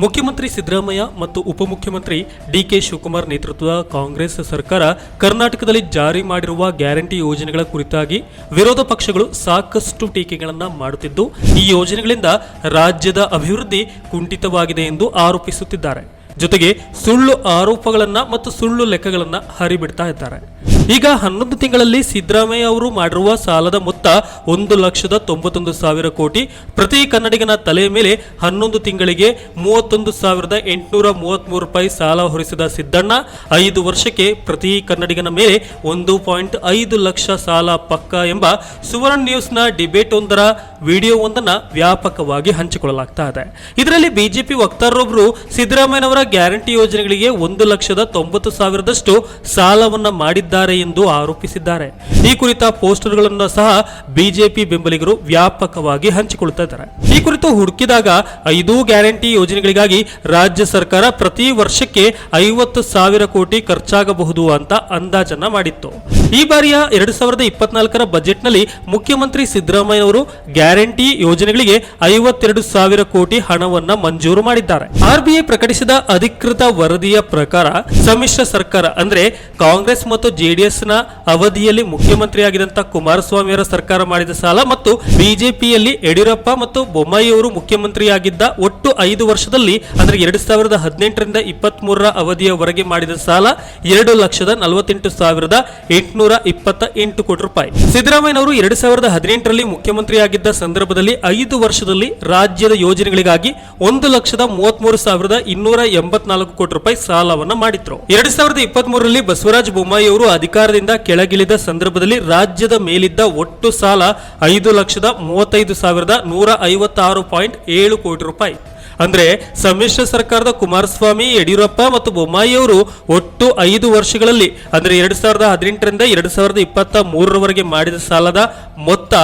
ಮುಖ್ಯಮಂತ್ರಿ ಸಿದ್ದರಾಮಯ್ಯ ಮತ್ತು ಉಪಮುಖ್ಯಮಂತ್ರಿ ಡಿಕೆ ಶಿವಕುಮಾರ್ ನೇತೃತ್ವದ ಕಾಂಗ್ರೆಸ್ ಸರ್ಕಾರ ಕರ್ನಾಟಕದಲ್ಲಿ ಜಾರಿ ಮಾಡಿರುವ ಗ್ಯಾರಂಟಿ ಯೋಜನೆಗಳ ಕುರಿತಾಗಿ ವಿರೋಧ ಪಕ್ಷಗಳು ಸಾಕಷ್ಟು ಟೀಕೆಗಳನ್ನು ಮಾಡುತ್ತಿದ್ದು, ಈ ಯೋಜನೆಗಳಿಂದ ರಾಜ್ಯದ ಅಭಿವೃದ್ಧಿ ಕುಂಠಿತವಾಗಿದೆ ಎಂದು ಆರೋಪಿಸುತ್ತಿದ್ದಾರೆ. ಜೊತೆಗೆ ಸುಳ್ಳು ಆರೋಪಗಳನ್ನು ಮತ್ತು ಸುಳ್ಳು ಲೆಕ್ಕಗಳನ್ನು ಹರಿಬಿಡ್ತಾ ಇದ್ದಾರೆ. ಈಗ ಹನ್ನೊಂದು ತಿಂಗಳಲ್ಲಿ ಸಿದ್ದರಾಮಯ್ಯ ಅವರು ಮಾಡಿರುವ ಸಾಲದ ಮೊತ್ತ ಒಂದು ಲಕ್ಷದ ತೊಂಬತ್ತೊಂದು ಸಾವಿರ ಕೋಟಿ. ಪ್ರತಿ ಕನ್ನಡಿಗನ ತಲೆಯ ಮೇಲೆ ಹನ್ನೊಂದು ತಿಂಗಳಿಗೆ ಮೂವತ್ತೊಂದು ಸಾವಿರದ ಎಂಟುನೂರ ಮೂವತ್ತ್ಮೂರು ರೂಪಾಯಿ ಸಾಲ ಹೊರಿಸಿದ ಸಿದ್ದಣ್ಣ ಐದು ವರ್ಷಕ್ಕೆ ಪ್ರತಿ ಕನ್ನಡಿಗನ ಮೇಲೆ ಒಂದು ಪಾಯಿಂಟ್ ಐದು ಲಕ್ಷ ಸಾಲ ಪಕ್ಕ ಎಂಬ ಸುವರ್ಣ ನ್ಯೂಸ್ನ ಡಿಬೇಟ್ ಒಂದರ ವಿಡಿಯೋವೊಂದನ್ನು ವ್ಯಾಪಕವಾಗಿ ಹಂಚಿಕೊಳ್ಳಲಾಗ್ತಾ ಇದೆ. ಇದರಲ್ಲಿ ಬಿಜೆಪಿ ವಕ್ತಾರರೊಬ್ಬರು ಸಿದ್ದರಾಮಯ್ಯನವರ ಗ್ಯಾರಂಟಿ ಯೋಜನೆಗಳಿಗೆ ಒಂದು ಲಕ್ಷದ ತೊಂಬತ್ತು ಸಾವಿರದಷ್ಟು ಸಾಲವನ್ನು ಮಾಡಿದ್ದಾರೆ ಎಂದು ಆರೋಪಿಸಿದ್ದಾರೆ. ಈ ಕುರಿತ ಪೋಸ್ಟರ್ಗಳನ್ನು ಸಹ ಬಿಜೆಪಿ ಬೆಂಬಲಿಗರು ವ್ಯಾಪಕವಾಗಿ ಹಂಚಿಕೊಳ್ಳುತ್ತಿದ್ದಾರೆ ಈ ಕುರಿತು ಹುಡುಕಿದಾಗ ಐದು ಗ್ಯಾರಂಟಿ ಯೋಜನೆಗಳಿಗಾಗಿ ರಾಜ್ಯ ಸರ್ಕಾರ ಪ್ರತಿ ವರ್ಷಕ್ಕೆ ಐವತ್ತು ಸಾವಿರ ಕೋಟಿ ಖರ್ಚಾಗಬಹುದು ಅಂತ ಅಂದಾಜನ್ನ ಮಾಡಿತ್ತು. ಈ ಬಾರಿಯ ಎರಡು ಸಾವಿರದ ಇಪ್ಪತ್ನಾಲ್ಕರ ಬಜೆಟ್ನಲ್ಲಿ ಮುಖ್ಯಮಂತ್ರಿ ಸಿದ್ದರಾಮಯ್ಯ ಅವರು ಗ್ಯಾರಂಟಿ ಯೋಜನೆಗಳಿಗೆ ಐವತ್ತೆರಡು ಸಾವಿರ ಕೋಟಿ ಹಣವನ್ನ ಮಂಜೂರು ಮಾಡಿದ್ದಾರೆ. ಆರ್ಬಿಐ ಪ್ರಕಟಿಸಿದ ಅಧಿಕೃತ ವರದಿಯ ಪ್ರಕಾರ ಸಮ್ಮಿಶ್ರ ಸರ್ಕಾರ ಅಂದ್ರೆ ಕಾಂಗ್ರೆಸ್ ಮತ್ತು ಜೆಡಿಎಸ್ನ ಅವಧಿಯಲ್ಲಿ ಮುಖ್ಯಮಂತ್ರಿಯಾಗಿದ್ದಂತ ಕುಮಾರಸ್ವಾಮಿಯವರ ಸರ್ಕಾರ ಮಾಡಿದ ಸಾಲ ಮತ್ತು ಬಿಜೆಪಿಯಲ್ಲಿ ಯಡಿಯೂರಪ್ಪ ಮತ್ತು ಬೊಮ್ಮಾಯಿ ಅವರು ಮುಖ್ಯಮಂತ್ರಿಯಾಗಿದ್ದ ಒಟ್ಟು ಐದು ವರ್ಷದಲ್ಲಿ ಅಂದ್ರೆ ಎರಡು ಸಾವಿರದ ಹದಿನೆಂಟರಿಂದ ಇಪ್ಪತ್ತ್ ಮೂರರ ಅವಧಿಯವರೆಗೆ ಮಾಡಿದ ಸಾಲ ಎರಡು ಲಕ್ಷದ ನಲವತ್ತೆಂಟು ಸಾವಿರದ ಎಂಟುನೂರ ಇಪ್ಪತ್ತ ಎಂಟು ಕೋಟಿ ರೂಪಾಯಿ. ಸಿದ್ದರಾಮಯ್ಯನವರು ಎರಡು ಸಾವಿರದ ಹದಿನೆಂಟರಲ್ಲಿ ಮುಖ್ಯಮಂತ್ರಿಯಾಗಿದ್ದ ಸಂದರ್ಭದಲ್ಲಿ ಐದು ವರ್ಷದಲ್ಲಿ ರಾಜ್ಯದ ಯೋಜನೆಗಳಿಗಾಗಿ ಒಂದು ಲಕ್ಷದ ಮೂವತ್ಮೂರು ಸಾವಿರದ ಇನ್ನೂರ ಎಂಬತ್ನಾಲ್ಕು ಕೋಟಿ ರೂಪಾಯಿ ಸಾಲವನ್ನು ಮಾಡಿದ್ರು. ಎರಡು ಸಾವಿರದ ಇಪ್ಪತ್ತ್ ಮೂರರಲ್ಲಿ ಬಸವರಾಜ ಬೊಮ್ಮಾಯಿ ಅವರು ಅಧಿಕಾರದಿಂದ ಕೆಳಗಿಳಿದ ಸಂದರ್ಭದಲ್ಲಿ ರಾಜ್ಯದ ಮೇಲಿದ್ದ ಒಟ್ಟು ಸಾಲ ಐದು ಲಕ್ಷದ ಮೂವತ್ತೈದು ಸಾವಿರದ ನೂರ ಐವತ್ತಾರು ಪಾಯಿಂಟ್ ಏಳು ಕೋಟಿ ರೂಪಾಯಿ. ಅಂದ್ರೆ ಸಮ್ಮಿಶ್ರ ಸರ್ಕಾರದ ಕುಮಾರಸ್ವಾಮಿ, ಯಡಿಯೂರಪ್ಪ ಮತ್ತು ಬೊಮ್ಮಾಯಿ ಅವರು ಒಟ್ಟು ಐದು ವರ್ಷಗಳಲ್ಲಿ, ಅಂದರೆ ಎರಡು ಸಾವಿರದ ಹದಿನೆಂಟರಿಂದ ಎರಡು ಸಾವಿರದ ಇಪ್ಪತ್ತ ಮೂರರವರೆಗೆ ಮಾಡಿದ ಸಾಲದ ಮೊತ್ತ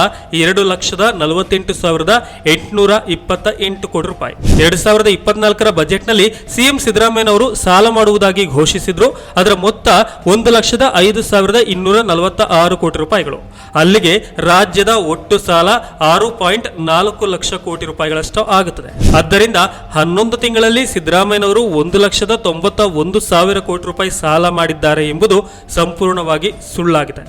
ಎರಡು ಲಕ್ಷದ ನಲವತ್ತೆಂಟು ಸಾವಿರದ ಎಂಟುನೂರ ಇಪ್ಪತ್ತ ಎಂಟು ಕೋಟಿ ರೂಪಾಯಿ. ಎರಡು ಸಾವಿರದ ಇಪ್ಪತ್ನಾಲ್ಕರ ಬಜೆಟ್ನಲ್ಲಿ ಸಿಎಂ ಸಿದ್ದರಾಮಯ್ಯನವರು ಸಾಲ ಮಾಡುವುದಾಗಿ ಘೋಷಿಸಿದ್ರು. ಅದರ ಮೊತ್ತ ಒಂದು ಲಕ್ಷದ ಐದು ಸಾವಿರದ ಇನ್ನೂರ ನಲವತ್ತ ಆರು ಕೋಟಿ ರೂಪಾಯಿಗಳು. ಅಲ್ಲಿಗೆ ರಾಜ್ಯದ ಒಟ್ಟು ಸಾಲ ಆರು ಪಾಯಿಂಟ್ ನಾಲ್ಕು ಲಕ್ಷ ಕೋಟಿ ರೂಪಾಯಿಗಳಷ್ಟು ಆಗುತ್ತದೆ. ಆದ್ದರಿಂದ ಹನ್ನೊಂದು ತಿಂಗಳಲ್ಲಿ ಸಿದ್ದರಾಮಯ್ಯನವರು ಒಂದು ಲಕ್ಷದ ತೊಂಬತ್ತ ಒಂದು ಸಾವಿರ ಕೋಟಿ ರೂಪಾಯಿ ಸಾಲ ಮಾಡಿದ್ದಾರೆ ಎಂಬುದು ಸಂಪೂರ್ಣವಾಗಿ ಸುಳ್ಳಾಗಿದೆ.